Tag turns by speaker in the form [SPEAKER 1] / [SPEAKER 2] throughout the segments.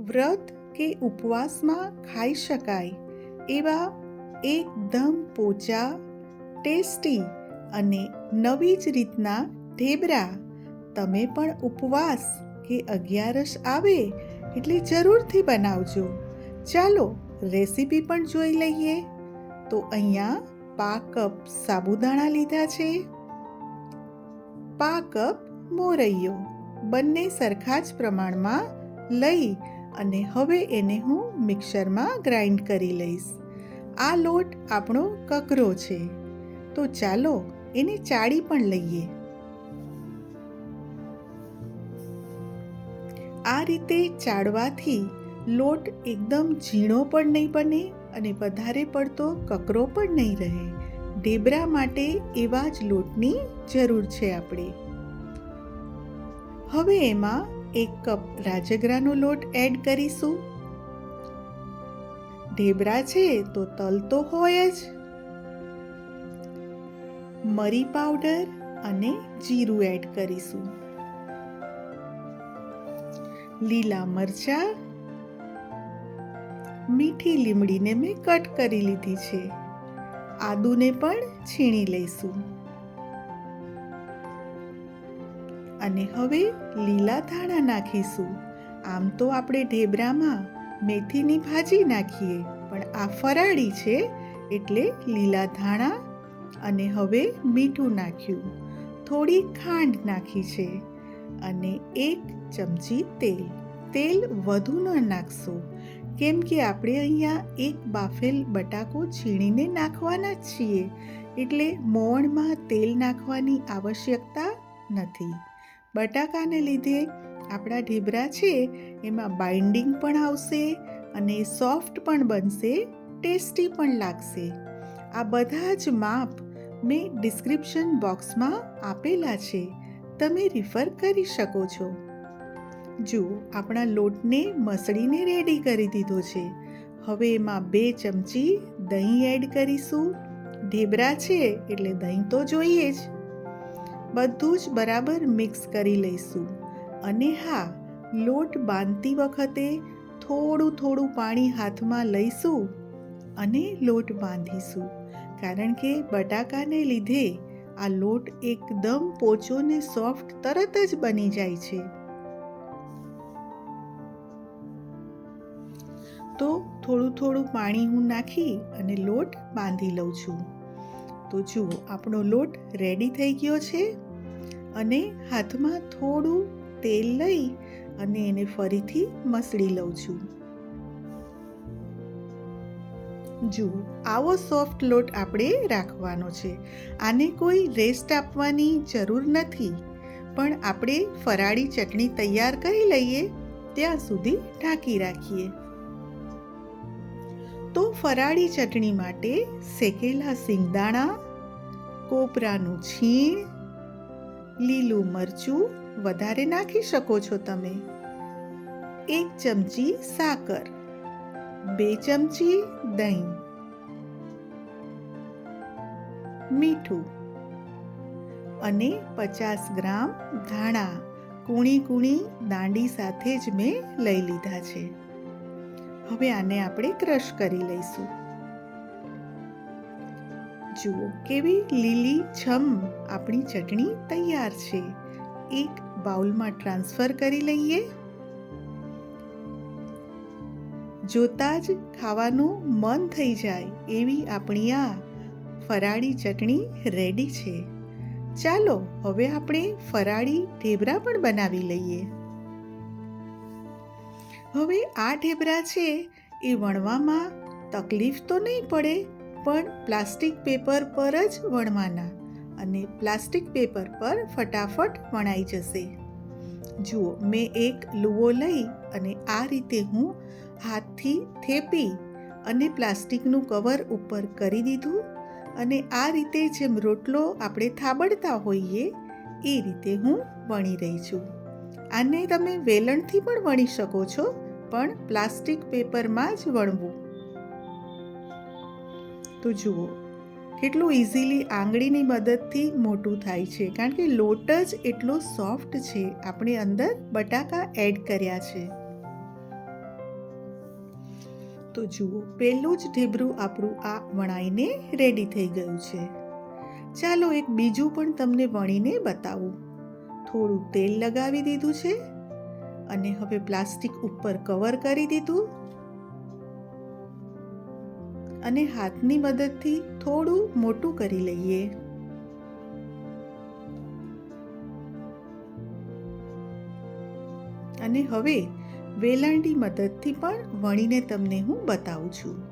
[SPEAKER 1] વ્રત કે ઉપવાસમાં ખાઈ શકાય એવા એકદમ પોચા, ટેસ્ટી અને નવી જ રીતના ઢેબરા. તમે પણ ઉપવાસ કે અગિયારસ આવે એટલે જરૂરથી બનાવજો. ચાલો રેસીપી પણ જોઈ લઈએ. તો અહીંયા પા કપ સાબુદાણા લીધા છે. પા કપ મોરૈયો. બંને સરખા જ પ્રમાણમાં લઈ અને હવે એને હું મિક્સરમાં ગ્રાઇન્ડ કરી લઈશ. આ લોટ આપણો કકરો છે. તો ચાલો એને ચાળી પણ લઈએ. આ રીતે ચાળવાથી લોટ એકદમ ઝીણો પણ નહીં બને અને વધારે પડતો કકરો પણ નહીં રહે. ઢેબરા માટે એવા જ લોટની જરૂર છે આપણે. હવે એમાં એક કપ રાજગરાનો લોટ એડ કરીશું. ઢેબરા છે તો તલ તો હોય જ. મરી પાવડર અને જીરું એડ કરીશું. લીલા મરચા. મીઠી લીમડીને મેં કટ કરી લીધી છે. આદુને પણ છીણી લઈશું. અને હવે લીલા ધાણા નાખીશું. આમ તો આપણે ઢેબરામાં મેથીની ભાજી નાખીએ, પણ આ ફરાળી છે એટલે લીલા ધાણા અને હવે મીઠું નાખ્યું. થોડી ખાંડ નાખી છે અને એક ચમચી તેલ. તેલ વધુ ન નાખશો, કેમ કે આપણે અહીંયા એક બાફેલ બટાકો છીણીને નાખવાના જ છીએ, એટલે મોણમાં તેલ નાખવાની આવશ્યકતા નથી. બટાકાને લીધે આપણા ઢીબરા છે, એમાં બાઇન્ડિંગ પણ આવશે અને સોફ્ટ પણ બનશે, ટેસ્ટી પણ લાગશે. આ બધા જ માપ મેં ડિસ્ક્રિપ્શન બોક્સમાં આપેલા છે, તમે રિફર કરી શકો છો. જુઓ, આપણા લોટને મસળીને રેડી કરી દીધો છે. હવે એમાં બે ચમચી દહીં એડ કરીશું. ઢેબરા છે, એટલે દહીં તો જોઈએ જ. બધું જ બરાબર મિક્સ કરી લઈશું. અને હા, લોટ બાંધતી વખતે થોડું થોડું પાણી હાથમાં લઈશું અને લોટ બાંધીશું. કારણ કે બટાકાને લીધે આ લોટ એકદમ પોચો ને સોફ્ટ તરત જ બની જાય છે. તો થોડું થોડું પાણી હું નાખી અને લોટ બાંધી લઉં છું. તો જુઓ, આપણો લોટ રેડી થઈ ગયો છે અને હાથમાં થોડું તેલ લઈ અને એને ફરીથી મસળી લઉં છું. જુઓ, આવો સોફ્ટ લોટ આપણે રાખવાનો છે. આને કોઈ રેસ્ટ આપવાની જરૂર નથી, પણ આપણે ફરાળી ચટણી તૈયાર કરી લઈએ, ત્યાં સુધી ઢાંકી રાખીએ. તો ફરાળી ચટણી માટે શેકેલા સિંગદાણા, કોપરાનું છીણ, લીલું મરચું વધારે નાખી શકો છો તમે. એક ચમચી સાકર, બે ચમચી દહીં, મીઠું અને પચાસ ગ્રામ ધાણા કૂણી કૂણી દાંડી સાથે જ મેં લઈ લીધા છે. હવે આને આપણે ક્રશ કરી લઈશું. જુઓ કેવી લીલી છમ આપણી ચટણી તૈયાર છે. એક બાઉલમાં ટ્રાન્સફર કરી લઈએ. જોતા જ ખાવાનું મન થઈ જાય એવી આપણી આ ફરાળી ચટણી રેડી છે. ચાલો હવે આપણે ફરાળી ઢેબરા પણ બનાવી લઈએ. હવે આ ઢેબરા છે એ વણવામાં તકલીફ તો નહીં પડે, પણ પ્લાસ્ટિક પેપર પર જ વણવાના અને પ્લાસ્ટિક પેપર પર ફટાફટ વણાઈ જશે. જુઓ, મેં એક લુવો લઈ અને આ રીતે હું હાથથી થેપી અને પ્લાસ્ટિકનું કવર ઉપર કરી દીધું અને આ રીતે જેમ રોટલો આપણે થાબડતા હોઈએ, એ રીતે હું વણી રહી છું. આને તમે વેલણથી પણ વણી શકો છો. પણ પ્લાસ્ટિક પેપરમાં જ વણવું. તો જુઓ, કેટલું ઇઝીલી આંગળીની મદદથી મોટું થાય છે. કારણ કે લોટ જ એટલો સોફ્ટ છે, આપણે અંદર બટાકા એડ કર્યા છે. તો જુઓ, પહેલું જ ઢેબરું આપણું આ વણાઈને રેડી થઈ ગયું છે. ચાલો એક બીજું પણ તમને વણીને બતાવું. થોડું તેલ લગાવી દીધું છે અને હવે પ્લાસ્ટિક ઉપર કવર કરી દીધું. અને હાથની મદદથી થોડું મોટું કરી લઈએ. અને હવે વેલણની મદદથી પણ વણીને તમને હું બતાવું છું.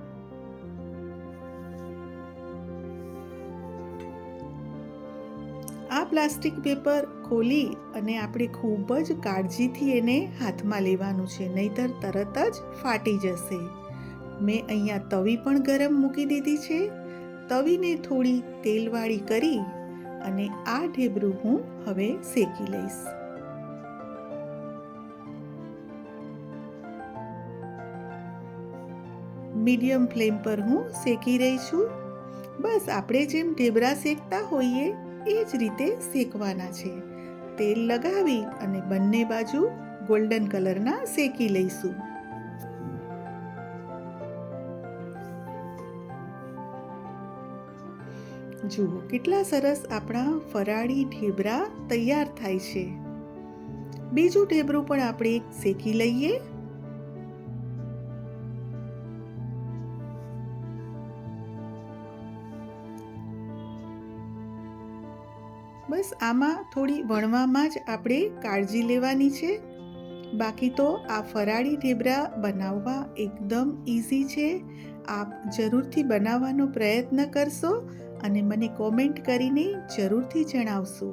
[SPEAKER 1] પ્લાસ્ટિક પેપર ખોલી અને આપણે ખૂબ જ કાળજીથી એને હાથમાં લેવાનું છે, નહીતર તરત જ ફાટી જશે. મેં અહીંયા તવી પણ ગરમ મૂકી દીધી છે. તવીને થોડી તેલવાળી કરી અને આ ઢેબરું હું હવે શેકી લઈશ. મીડિયમ ફ્લેમ પર હું શેકી રહી છું. બસ આપણે જેમ ઢેબરા શેકતા હોઈએ એ જ રીતે શેકવાના છે. તેલ લગાવી અને બંને બાજુ ગોલ્ડન કલરના શેકી લઈશું. જુઓ, કેટલા સરસ આપણા ફરાળી ઢેબરા તૈયાર થાય છે. બીજું ઢેબરું પણ આપણે શેકી લઈએ. બસ આમાં થોડી વણવામાં જ આપણે કાળજી લેવાની છે. બાકી તો આ ફરાળી ઢેબરા બનાવવા એકદમ ઇઝી છે. આપ જરૂરથી બનાવવાનો પ્રયત્ન કરશો અને મને કોમેન્ટ કરીને જરૂરથી જણાવશો.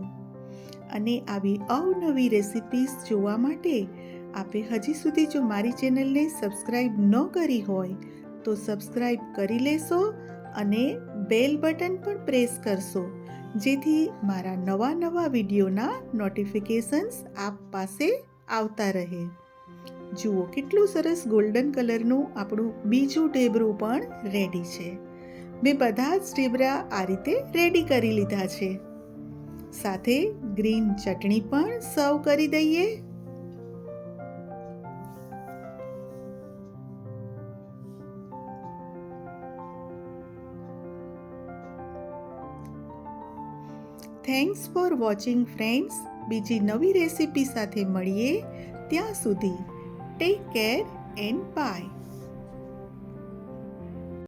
[SPEAKER 1] અને આવી અવનવી રેસિપીસ જોવા માટે આપે હજી સુધી જો મારી ચેનલને સબસ્ક્રાઈબ ન કરી હોય, તો સબસ્ક્રાઈબ કરી લેશો અને બેલ બટન પણ પ્રેસ કરશો. જેથી મારા નવા નવા વિડીયોના નોટિફિકેશન્સ આપ પાસે આવતા રહે. જુઓ કેટલું સરસ ગોલ્ડન કલરનું આપણું બીજું ઢેબરું પણ રેડી છે. મેં બધા જ ઢેબરા આ રીતે રેડી કરી લીધા છે. સાથે ગ્રીન ચટણી પણ સર્વ કરી દઈએ. થેન્ક્સ ફોર વોચિંગ ફ્રેન્ડ્સ બીજી નવી રેસિપી સાથે મળીએ ત્યાં સુધી. Take care and by